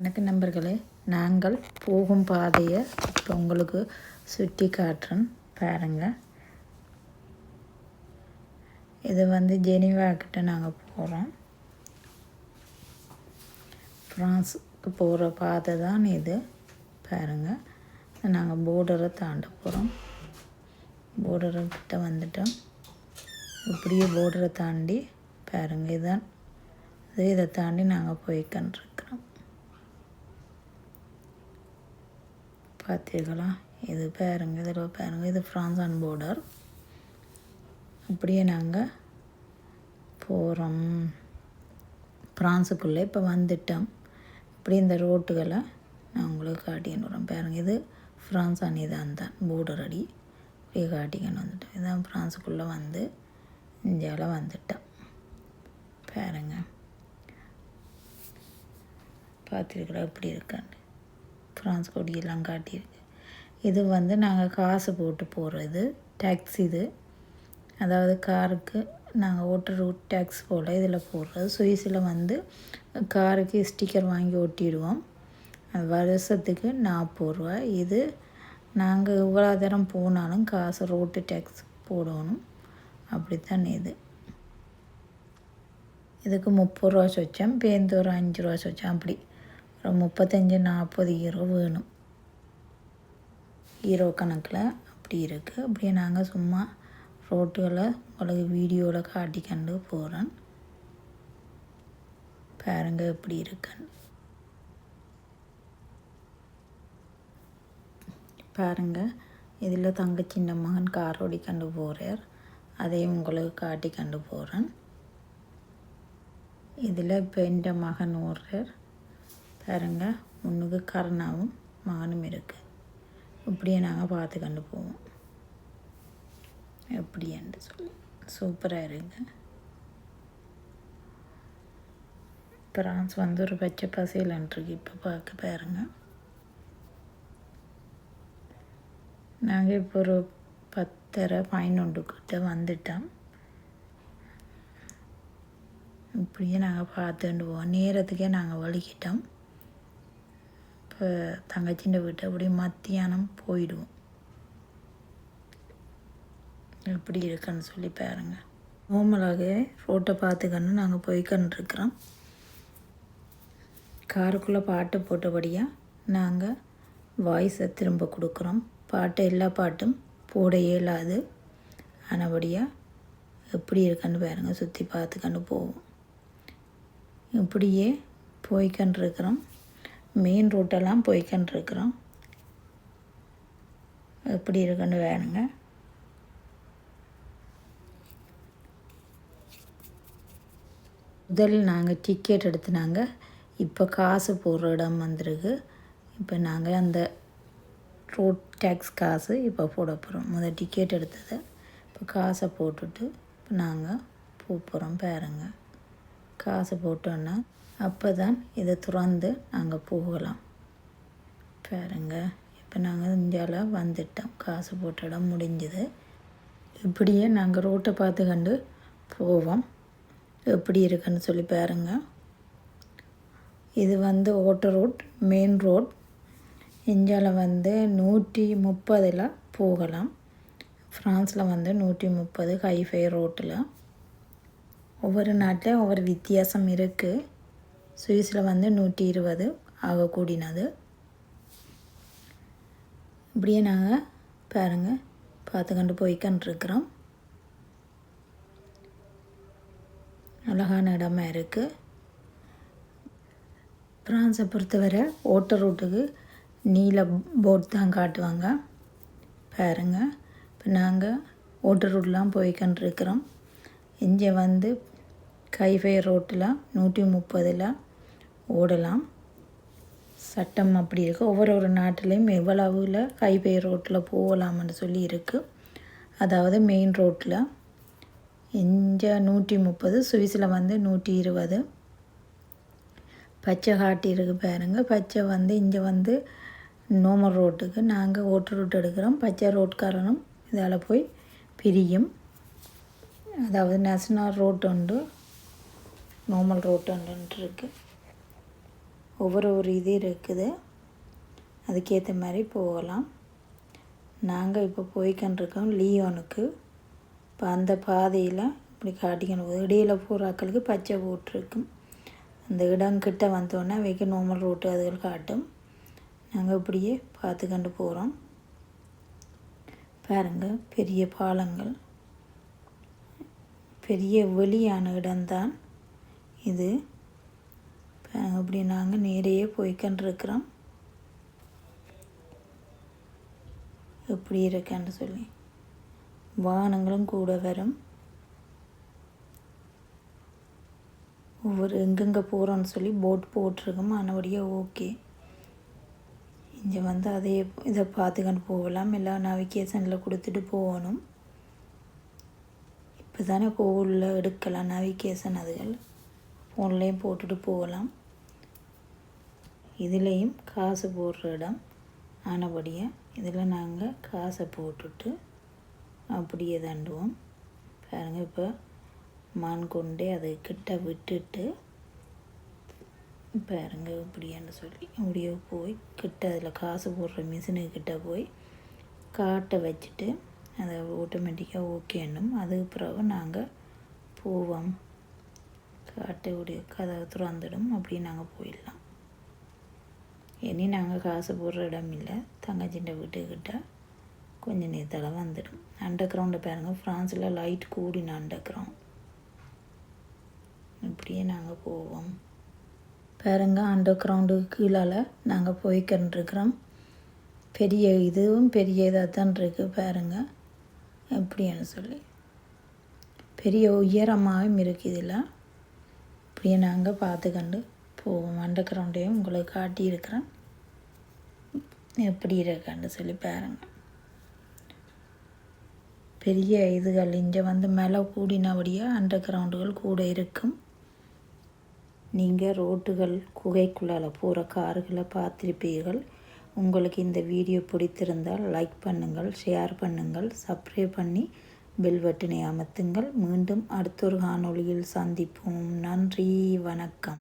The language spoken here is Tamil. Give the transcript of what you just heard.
எனக்கு நண்பர்களே நாங்கள் போகும் பாதையை இப்போ உங்களுக்கு சுற்றி காட்டுறேன். பாருங்கள் இது வந்து ஜெனிவா கிட்ட நாங்கள் போகிறோம் ஃப்ரான்ஸுக்கு போகிற பாதை தான் இது. பாருங்கள் நாங்கள் போர்டரை தாண்ட போகிறோம் போர்டரை கிட்ட வந்துட்டோம். இப்படியே போர்டரை தாண்டி பாருங்கள் இதுதான் இதை தாண்டி நாங்கள் போய்க்கன்றிருக்கிறோம் பார்த்தீர்களா இது பாருங்க இதில் பாருங்க இது ஃப்ரான்ஸ் அண்ட் போர்டர் அப்படியே நாங்கள் போகிறோம் ஃப்ரான்ஸுக்குள்ளே இப்போ வந்துட்டோம். இப்படி இந்த ரோட்டுகளை நான் உங்களுக்கு காட்டின்னு வரேன் பாருங்க இது ஃப்ரான்ஸ் ஆன் தான் தான் போர்டர் அடி. அப்படியே காட்டிக்கணும் வந்துட்டோம். இதுதான் ஃப்ரான்ஸுக்குள்ளே வந்து இந்தியாவில் வந்துட்டோம். பாருங்க. பார்த்துருக்குறா எப்படி இருக்கான்னு. ஃப்ரான்ஸ் கொடியெல்லாம் காட்டியிருக்கு. இது வந்து நாங்கள் காசு போட்டு போகிறது டேக்ஸ் இது. அதாவது காருக்கு நாங்கள் ஓட்டுற ரூட் டேக்ஸ் போல் இதில் போடுறது. சுவிஸில் வந்து காருக்கு ஸ்டிக்கர் வாங்கி ஒட்டிடுவோம். அது வருஷத்துக்கு நாற்பது ரூபா. இது நாங்கள் இவ்வளோ தரம் போனாலும் காசு ரோட்டு டேக்ஸ் போடணும். அப்படித்தான் இது. இதுக்கு முப்பது ரூபா சொச்சம் பேருந்து ஒரு அஞ்சு ரூபா சொச்சம் அப்படி. ஒரு முப்பத்தஞ்சு நாற்பது ஹீரோ வேணும். ஹீரோ கணக்கில் அப்படி இருக்குது அப்படியே நாங்கள் சும்மா ரோட்டுகளை உங்களுக்கு வீடியோவில் காட்டி கண்டு போகிறேன் பாருங்க எப்படி இருக்குன்னு. பாருங்க இதில் தங்கச்சின்ன மகன் கார் கண்டு போகிறார் அதையும் உங்களுக்கு காட்டி கண்டு போகிறேன் இதில் இப்போ எந்த மகன் ஓடுறார். பாருங்க முன்னுக்கு கருணாவும் மானும் இருக்குது இப்படியே நாங்கள் பார்த்து கண்டு போவோம் எப்படின்னு சொல்லி. சூப்பராக இருங்க. பிரான்ஸ் வந்து ஒரு பச்சை பசையிலன்ட்ருக்கு இப்போ பார்க்க பாருங்க. நாங்கள் இப்போ ஒரு பத்தரை பதினொன்றுக்கிட்ட வந்துட்டோம். இப்படியே நாங்கள் பார்த்துட்டு போவோம். நேரத்துக்கே நாங்கள் வலிக்கிட்டோம். தங்கச்சிൻ്റെ வீட்டை அப்படியே மத்தியானம் போயிடுவோம். எப்படி இருக்குன்னு சொல்லி பாருங்க. ஓமலாகவே ரோட்டை பார்த்துக்கன்னு நாங்கள் போய்க்கன்ட்ருக்குறோம் காருக்குள்ளே பாட்டு போட்டபடியாக நாங்கள் வாய்ஸை திரும்ப கொடுக்குறோம். பாட்டு எல்லா பாட்டும் போட இயலாது. ஆனபடியாக எப்படி இருக்குன்னு பாருங்கள் சுற்றி பார்த்துக்கன்னு போவோம். இப்படியே போய்க்கன்ட்ருக்குறோம் மெயின் ரோட்டெல்லாம் இருக்கிறோம் எப்படி இருக்குன்னு வேணுங்க. முதல் நாங்கள் டிக்கெட் எடுத்துனாங்க. இப்போ காசு போடுற இடம் வந்திருக்கு. இப்போ நாங்கள் அந்த ரோட் டேக்ஸ் காசு இப்போ போட போகிறோம் முதல் டிக்கெட் எடுத்தது. இப்போ காசை போட்டுட்டு இப்போ நாங்கள் போக போகிறோம் பாருங்கள் காசு போட்டோன்னா அப்போ தான் இதை துறந்து நாங்கள் போகலாம். பாருங்க இப்போ நாங்கள் இந்தியாவில் வந்துட்டோம். காசு போட்ட இடம் முடிஞ்சுது. இப்படியே நாங்கள் ரோட்டை பார்த்து கண்டு போவோம். எப்படி இருக்குன்னு சொல்லி பாருங்க. இது வந்து ஓட்ட ரோட் மெயின் ரோட் இந்தியாவில் வந்து நூற்றி முப்பதில் போகலாம். ஃப்ரான்ஸில் வந்து நூற்றி முப்பது ஹைஃபை ரோட்டில் ஒவ்வொரு நாட்டில் ஒவ்வொரு வித்தியாசம் இருக்குது சுவிஸில் வந்து நூற்றி இருபது ஆக கூடினது இப்படியே நாங்கள் பாருங்கள் பார்த்துக்கண்டு போய்க்கன்ட்ருக்குறோம் அழகான இடமா இருக்குது ஃப்ரான்ஸை பொறுத்தவரை ஓட்ட ரூட்டுக்கு நீல போட் தான் காட்டுவாங்க. பாருங்கள் இப்போ நாங்கள் ஓட்ட ரூட்லாம் போய்க்கன்ட்ருக்குறோம் இங்கே வந்து கைஃபை ரோட்டில் நூற்றி முப்பதில் ஓடலாம். சட்டம் அப்படி இருக்குது ஒவ்வொரு ஒரு நாட்டிலையும் எவ்வளவுல ஹைவே ரோட்டில் போகலாம்னு சொல்லி இருக்குது அதாவது மெயின் ரோட்டில் இங்கே நூற்றி முப்பது சுவிஸில் வந்து நூற்றி இருபது. பச்சை காட்டி இருக்கு பாருங்க. பச்சை வந்து இங்கே வந்து நோமல் ரோட்டுக்கு நாங்கள் ஓட்டு ரோட் எடுக்கிறோம். பச்சை ரோட்காரனும் இதால் போய் பிரியும். அதாவது நேஷனல் ரோட் உண்டு. நார்மல் ரோட் உண்டு இருக்குது ஒவ்வொரு ஒரு இது இருக்குது. அதுக்கேற்ற மாதிரி போகலாம். நாங்கள் இப்போ போய்கண்டிருக்கோம் லியோனுக்கு. இப்போ அந்த பாதையில் இப்படி காட்டிக்கணும். இடையில பூராக்களுக்கு பச்சை போட்டிருக்கும் அந்த இடம் கிட்ட வந்தோடனே வைக்க நோமல் ரோட்டு அதுகள் காட்டும். நாங்கள் இப்படியே பார்த்து கண்டு போகிறோம் பாருங்கள் பெரிய பாலங்கள். பெரிய வெளியான இடம்தான் இது. அப்படி நாங்கள் நேரையே போய்க்கண்டிருக்கிறோம். எப்படி இருக்கேன்னு சொல்லி. வாகனங்களும் கூட வரும். ஒவ்வொரு எங்கெங்கே போகிறோன்னு சொல்லி போட் போட்டிருக்கோம். ஆனபடியாக ஓகே இங்கே வந்து அதே இதை பார்த்துக்கண்டு போகலாம். எல்லா நவிகேஷனில் கொடுத்துட்டு போகணும். இப்போ தானே கோவிலில் எடுக்கலாம் நவிகேஷன் அதுகள். ஃபோன்லேயும் போட்டுட்டு போகலாம். இதுலேயும் காசு போடுற இடம் ஆனபடியாக இதில் நாங்கள் காசை போட்டுட்டு அப்படியே தாண்டுவோம். பாருங்கள் இப்போ மான் கொண்டே அதை கிட்ட விட்டுட்டு பாருங்க இப்படியான்னு சொல்லி அப்படியே போய் கிட்ட அதில் காசு போடுற மிஷினுக்கிட்ட போய் காட்டை வச்சுட்டு அதை ஆட்டோமேட்டிக்காக ஓகேன்னும் அதுக்கு பிறகு நாங்கள் போவோம். காட்டை உடைய கதை திறந்துடும். அப்படியே நாங்கள் போயிடலாம். இனி நாங்கள் காசு போடுற இடம் இல்லை. தங்கச்சின்ற வீட்டுக்கிட்ட கொஞ்சம் நேரத்தில் வந்துடும். அண்டர் கிரவுண்டை பாருங்கள் ஃப்ரான்ஸில் லைட் கூடின அண்டர் கிரவுண்ட் இப்படியே நாங்கள் போவோம். பாருங்க அண்டர் கிரவுண்டுக்கு கீழால் நாங்கள் போய்க்கிட்டுருக்குறோம் பெரிய இதுவும் பெரிய இதாக தான் இருக்குது பாருங்கள் எப்படின்னு சொல்லி. பெரிய உயரமாகவும் இருக்குது இதில் இப்படியே நாங்கள் பார்த்துக்கண்டு போவோம் அண்டர் உங்களுக்கு காட்டியிருக்கிறேன். எப்படி இருக்கான்னு சொல்லி பாருங்கள் பெரிய இதுகள் இங்கே வந்து மேலே கூடினபடியாக அண்டர் கிரவுண்டுகள் கூட இருக்கும். நீங்கள் ரோட்டுகள் குகைக்குள்ளால் போகிற கார்களை பார்த்துருப்பீர்கள். உங்களுக்கு இந்த வீடியோ பிடித்திருந்தால் லைக் பண்ணுங்கள் ஷேர் பண்ணுங்கள் சப்ஸ்கிரைப் பண்ணி பெல் பட்டனை அமர்த்துங்கள். மீண்டும் அடுத்த ஒரு காணொளியில் சந்திப்போம். நன்றி வணக்கம்.